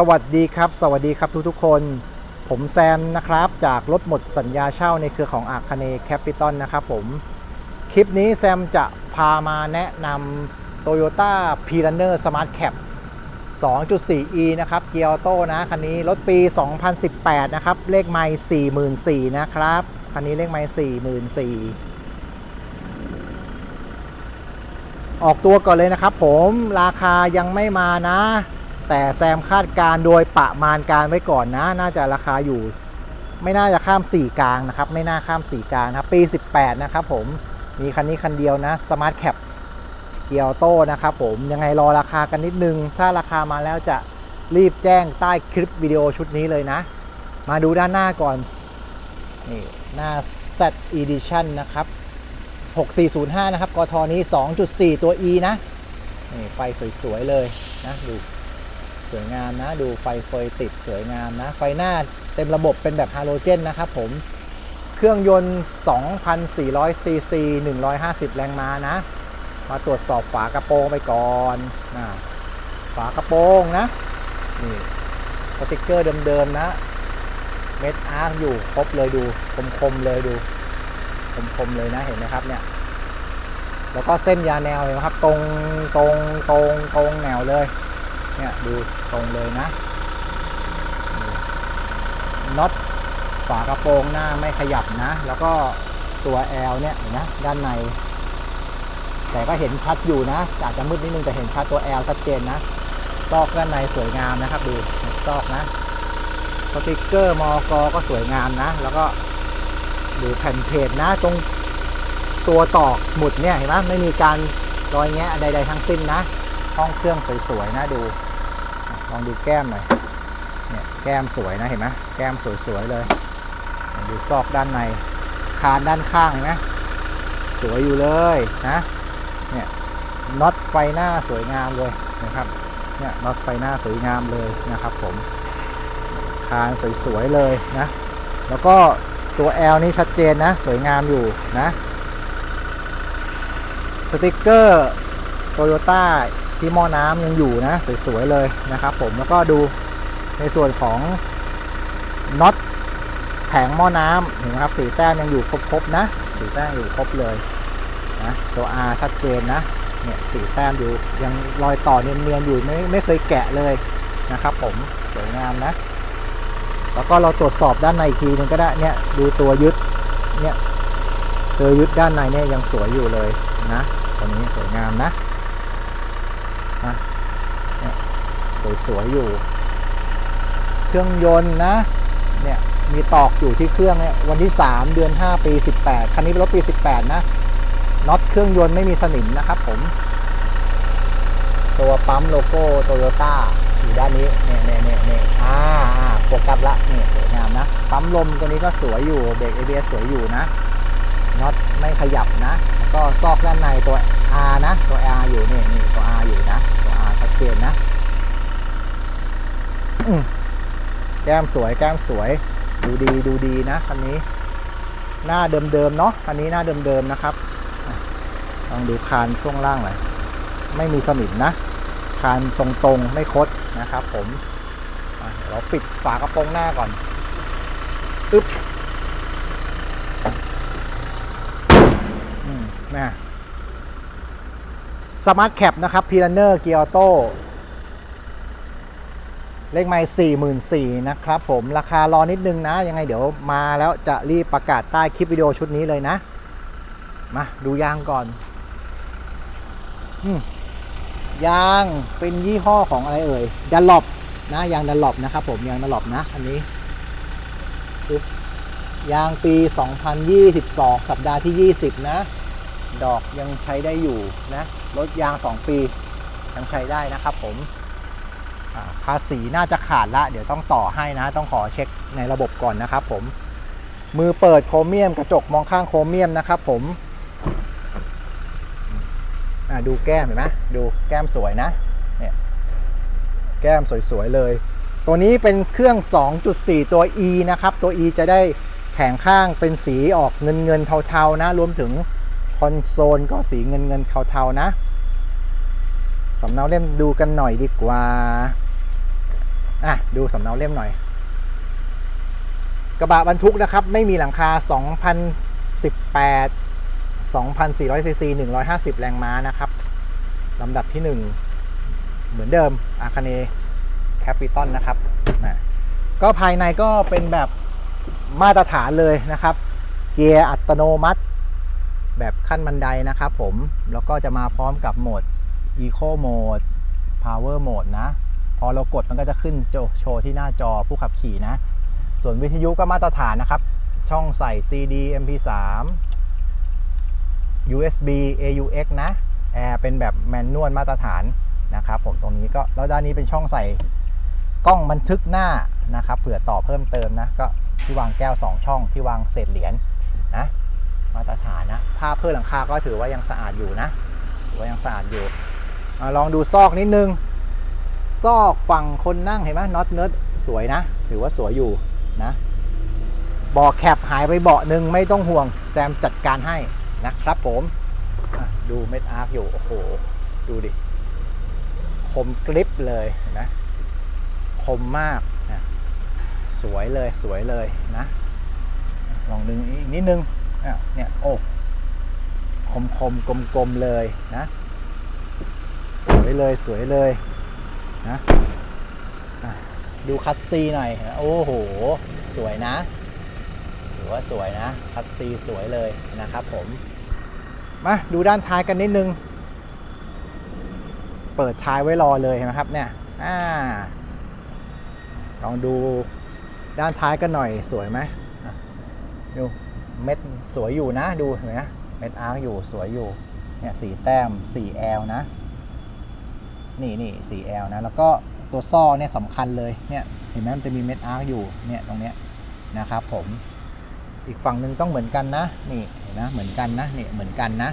สวัสดีครับ สวัสดีครับทุกทุกๆคน ผมแซมนะครับ จากรถหมดสัญญาเช่าในเครือของอาคเนแคปิตอลนะครับผม คลิปนี้แซมจะพามาแนะนำ Toyota p r u n n e r Smart Cap 2.4e นะครับ เกียร์ออโต้นะ คันนี้รถปี 2018 นะครับ เลขไมล์44,000นะครับ คันนี้เลขไมล์44,000ออกตัวก่อนเลยนะครับผมราคายังไม่มานะ แต่แซมคาดการโดยประมาณการไว้ก่อนนะ น่าจะราคาอยู่ ไม่น่าจะข้าม 4 กลางนะครับ ไม่น่าข้าม 4 กลางนะครับ ปี 18 นะครับผม มีคันนี้คันเดียวนะ Smart Cap เกียร์โต้นะครับผมยังไงรอราคากันนิดนึง ถ้าราคามาแล้วจะรีบแจ้งใต้คลิปวิดีโอชุดนี้เลยนะ มาดูด้านหน้าก่อน นี่ หน้า Z Edition นะครับ 6405 นะครับ กทนี้ 2.4 ตัว E นะ นี่ไฟสวย ๆ เลยนะ ดู สวยงามนะ ดูไฟเฟยติดสวยงามนะ ไฟหน้าเต็มระบบเป็นแบบฮาโลเจนนะครับผม เครื่องยนต์ 2,400 ซีซี 150 แรงม้านะ มาตรวจสอบฝากระโปรงไปก่อนนะฝากระโปรงนะ นี่สติกเกอร์เดิมๆนะ เม็ดอาร์อยู่ครบเลยดู คมๆเลยดู คมๆเลยนะเห็นไหมครับเนี่ยแล้วก็เส้นยาแนวเห็นไหมครับ ตรงตรงตรงตรงแนวเลย เนี่ยดูตรงเลยนะน็อตฝากระโปรงหน้าไม่ขยับนะ แล้วก็ตัว L เนี่ยเห็นไหมด้านใน แต่ก็เห็นชัดอยู่นะอาจจะมืดนิดนึงแต่เห็นชัดตัว L ชัดเจนนะซอกด้านในสวยงามนะครับดูซอกนะสติกเกอร์มอกก็สวยงามนะ แล้วก็ดูแผ่นเพจนะตรงตัวตอกหมุดเนี่ยเห็นไหมไม่มีการรอยแงะใดๆทั้งสิ้นนะ ห้องเครื่องสวยๆนะดู ลองดูแก้มหน่อยเนี่ยแก้มสวยนะเห็นไหมแก้มสวยๆเลย ดูซอกด้านในคานด้านข้างเห็นไหมสวยอยู่เลยนะเนี่ยน็อตไฟหน้าสวยงามเลยนะครับเนี่ยน็อตไฟหน้าสวยงามเลยนะครับ ผมคานสวยๆเลยนะแล้วก็ตัว L นี่ชัดเจนนะ สวยงามอยู่นะ สติกเกอร์โตโยต้า ที่หม้อน้ำยังอยู่นะ สวยๆเลยนะครับ ผมแล้วก็ดูในส่วนของน็อตแผงหม้อน้ำเห็นไหมครับสีแต้มยังอยู่ครบๆนะสีแต้มอยู่ครบเลยนะตัว R ชัดเจนนะเนี่ยสีแต้มอยู่ยังรอยต่อเนียนๆอยู่ไม่ไม่เคยแกะเลยนะครับ ผมสวยงามนะ แล้วก็เราตรวจสอบด้านในอีกทีนึงก็ได้เนี่ยดูตัวยึดเนี่ยตัวยึดด้านในเนี่ยยังสวยอยู่เลยนะตัวนี้สวยงามนะ นะเนี่ยสวยๆอยู่ เครื่องยนต์นะ เนี่ยมีตอกอยู่ที่เครื่องเนี่ยวันที่ 3 เดือน 5 ปี 18 คันนี้เป็นรถปี 18 นะน็อตเครื่องยนต์ไม่มีสนิมนะครับผม ตัวปั๊มโลโก้โตโยต้าอยู่ด้านนี้เนี่ยเนี่ยเนี่ยเนี่ยอ่าโฟกัสละเนี่ยสวยงามนะ ปั๊มลมตัวนี้ก็สวยอยู่เบรก ABS สวยอยู่นะน็อตไม่ขยับนะ ก็ซอกด้านในตัว R นะ ตัว R อยู่นี่นี่ตัว R อยู่นะ ตัว R ชัดเจนนะแก้มสวยแก้มสวย ดูดีดูดีนะคันนี้ หน้าเดิมๆเนาะคันนี้หน้าเดิมๆนะครับลองดูคานช่วงล่างหน่อยไม่มีสนิมนะ คานตรงๆไม่คดนะครับ ผมเดี๋ยวเราปิดฝากระโปรงหน้าก่อนอึ๊บอืม นะสมาร์ทแคปนะครับพีลันเนอร์เกียร์โต้เลขไมล์สี่หมื่นสี่นะครับผมราคารอนิดนึงนะ ยังไงเดี๋ยวมาแล้วจะรีบประกาศใต้คลิปวิดีโอชุดนี้เลยนะ มา ดูยางก่อนอยางเป็นยี่ห้อของอะไรเอ่ยดันลบนะยางดันลบนะครับผมยางดันลบนะ อันนี้ยางปี 2022 สัปดาห์ที่ 20 นะ ดอกยังใช้ได้อยู่นะรถยาง 2 ปียังใช้ได้นะครับผมอ่าภาษีน่าจะขาดละ เดี๋ยวต้องต่อให้นะ ต้องขอเช็คในระบบก่อนนะครับผม มือเปิดโครเมียมกระจกมองข้างโครเมียมนะครับผมดูแก้มเห็นไหมดูแก้มสวยนะเนี่ยแก้มสวยๆเลย ตัวนี้เป็นเครื่อง 2.4 ตัว E นะครับ ตัว E จะได้แผงข้างเป็นสีออกเงินเงินเทาๆนะ รวมถึง คอนโซลก็สีเงินเงินเทาๆนะสำเนาเล่มดูกันหน่อยดีกว่า อะ ดูสำเนาเล่มหน่อย กระบะบรรทุกนะครับ ไม่มีหลังคา 2018 2,400ซีซี150 แรงม้านะครับลำดับที่ 1 เหมือนเดิม อาคาเนแคปิตอลนะครับอะก็ภายในก็เป็นแบบมาตรฐานเลยนะครับ เกียร์อัตโนมัติ แบบขั้นบันไดนะครับผม แล้วก็จะมาพร้อมกับโหมด Eco Mode Power Mode นะ พอเรากดมันก็จะขึ้นโชว์ที่หน้าจอผู้ขับขี่นะ ส่วนวิทยุก็มาตรฐานนะครับ ช่องใส่ CD MP3 USB AUX นะ แอร์เป็นแบบแมนนวลมาตรฐานนะครับผมตรงนี้ก็แล้วด้านนี้เป็นช่องใส่กล้องบันทึกหน้านะครับเผื่อต่อเพิ่มเติมนะ ก็ที่วางแก้ว 2 ช่องที่วางเศษเหรียญนะ มาตรฐานนะผ้าเพื่อหลังคาก็ถือว่ายังสะอาดอยู่นะถือว่ายังสะอาดอยู่อาลองดูซอกนิดนึง ซอกฝั่งคนนั่งเห็นไหมน็อตเนิร์ดสวยนะ ถือว่าสวยอยู่นะเบาะแคปหายไปเบาะหนึ่งไม่ต้องห่วงแซมจัดการให้นะครับผมดูเม็ดอาร์คอยู่ โอ้โห ดูดิ คมกริบเลยนไหมคมมากนะสวยเลยสวยเลยนะ ลองดึงอีกนิดนึง เนี่ยโอ้คมคมกลมกลมๆเลยนะ สวยเลยสวยเลยนะดูคัสซีหน่อย โอ้โห สวยนะถือว่าสวยนะ คัสซีสวยเลยนะครับผม มาดูด้านท้ายกันนิดนึง เปิดท้ายไว้รอเลยนะครับเนี่ยอ่าลองดูด้านท้ายกันหน่อยสวยไหมดู เม็ดสวยอยู่นะดูเห็นไหมเม็ดอาร์คอยู่สวยอยู่เนี่ยสีแต้ม 4L นะ นี่นี่ 4L นะ แล้วก็ตัวซ่อเนี่ยสำคัญเลยเนี่ยเห็นไหมมันจะมีเม็ดอาร์คอยู่เนี่ยตรงเนี้ยนะครับผมอีกฝั่งหนึ่งต้องเหมือนกันนะ นี่เห็นนะเหมือนกันนะนี่เหมือนกันนะ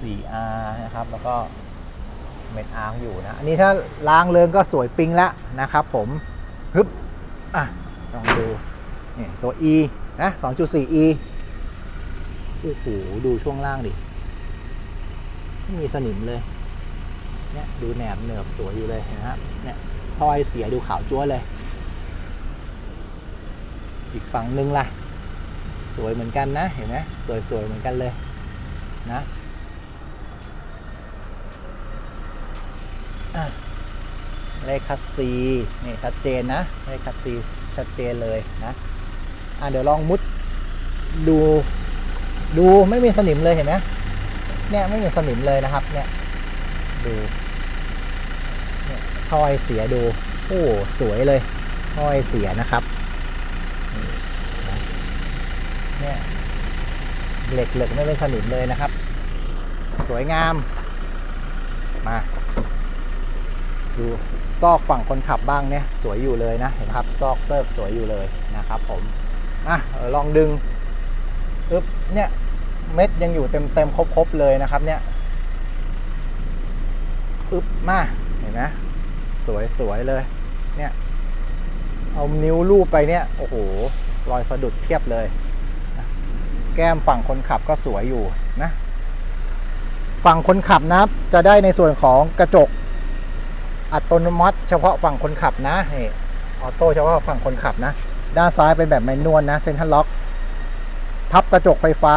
4R นะครับ แล้วก็เม็ดอาร์คอยู่นะ อันนี้ถ้าล้างเลิงก็สวยปิงละนะครับผม ฮึบ อะ ลองดู นี่ตัว E นะ 2.4E โอ้โหดูช่วงล่างดิไม่มีสนิมเลย เนี่ยดูแหนบเหนือบสวยอยู่เลยนะครับ เนี่ยทอยเสียดูขาวจ้วเลย อีกฝั่งหนึ่งล่ะ สวยเหมือนกันนะ เห็นไหมสวยสวยๆเหมือนกันเลยนะอะเลขคัสซีนี่ชัดเจนนะเลขคัสซีชัดเจนเลยนะ อะเดี๋ยวลองมุดดูดูไม่มีสนิมเลยเห็นไหมเนี่ยไม่มีสนิมเลยนะครับ เนี่ย ดูเนี่ยทอยเสียดูโอ้สวยเลยทอยเสียนะครับเนี่ยเหล็กเหล็กไม่เป็นสนิมเลยนะครับ สวยงาม มา ดูซอกฝั่งคนขับบ้างเนี่ย สวยอยู่เลยนะเห็นไหมครับ ซอกเซิร์ฟสวยอยู่เลยนะครับผม อะลองดึงปึ๊บเนี่ยเม็ดยังอยู่เต็มเต็มครบๆเลยนะครับเนี่ยปึ๊บมาเห็นไหมสวยสวยเลย เนี่ยเอานิ้วลูบไปเนี่ยโอ้โหรอยสะดุดเพียบเลยแก้มฝั่งคนขับก็สวยอยู่นะฝั่งคนขับนะจะได้ในส่วนของกระจกอัตโนมัติ เฉพาะฝั่งคนขับนะออโต้เฉพาะฝั่งคนขับนะ ด้านซ้ายเป็นแบบแมนนวลนะเซ็นทรัลล็อกพับกระจกไฟฟ้า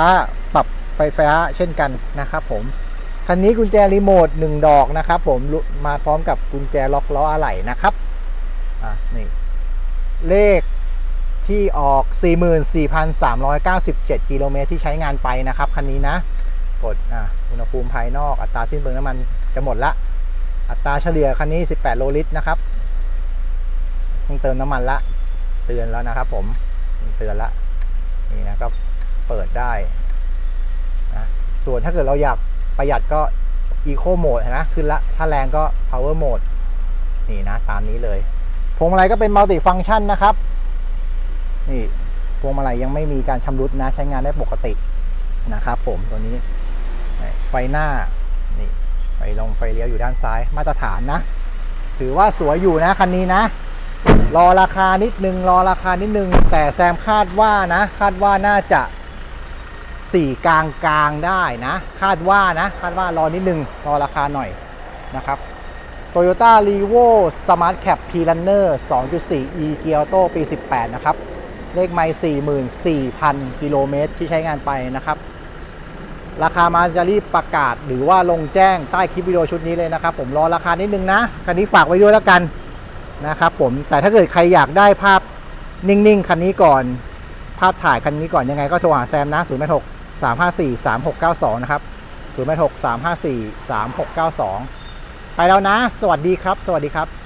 ปรับไฟฟ้าเช่นกันนะครับผมคันนี้กุญแจรีโมท1ดอกนะครับผมมาพร้อมกับกุญแจล็อกล้ออะไหล่นะครับอะนี่เลขที่ออก 44,397 กิโลเมตรที่ใช้งานไปนะครับคันนี้นะกดอะอุณหภูมิภายนอกอัตราสิ้นเปลืองน้ำมันจะหมดละ อัตราเฉลี่ยคันนี้ 18 โลลิตรนะครับเพิ่งเติมน้ำมันละ ตือนแล้วนะครับ ผมเตือนละนี่นะก็เปิดได้นะส่วนถ้าเกิดเราอยากประหยัดก็ Eco Mode นะขึ้นละถ้าแรงก็ Power Mode นี่นะตามนี้เลยพวงมาลัยก็เป็น Multi Function นะครับ นี่พวงมาลัยยังไม่มีการชำรุดนะใช้งานได้ปกตินะครับ ผมตัวนี้ไฟหน้านี่ไฟลงไฟเลี้ยวอยู่ด้านซ้ายมาตรฐานนะ ถือว่าสวยอยู่นะคันนี้นะ รอราคานิดนึง รอราคานิดนึง แต่แซมคาดว่านะ คาดว่าน่าจะสี่กลางกลางได้นะ คาดว่านะ คาดว่ารอนิดนึง รอราคาหน่อยนะครับ Toyota r e v o Smart Cap P Runner 2.4 e g e Auto ปี 18 นะครับ เลขไม่44,000 กิโลเมตรที่ใช้งานไปนะครับ ราคามาจะรีบประกาศหรือว่าลงแจ้งใต้คลิปวิดีโอชุดนี้เลยนะครับ ผมรอราคานิดนึงนะคันนี้ฝากไว้ด้วยแล้วกัน นะครับผมแต่ถ้าเกิดใครอยากได้ภาพนิ่งๆ คันนี้ก่อน ภาพถ่ายคันนี้ก่อนยังไงก็โทรหาแซมนะ0 8 6 3 5 4 3 6 9 2 นะครับ0 8 6 3 5 4 3 6 9 2 ไปแล้วนะ สวัสดีครับ สวัสดีครับ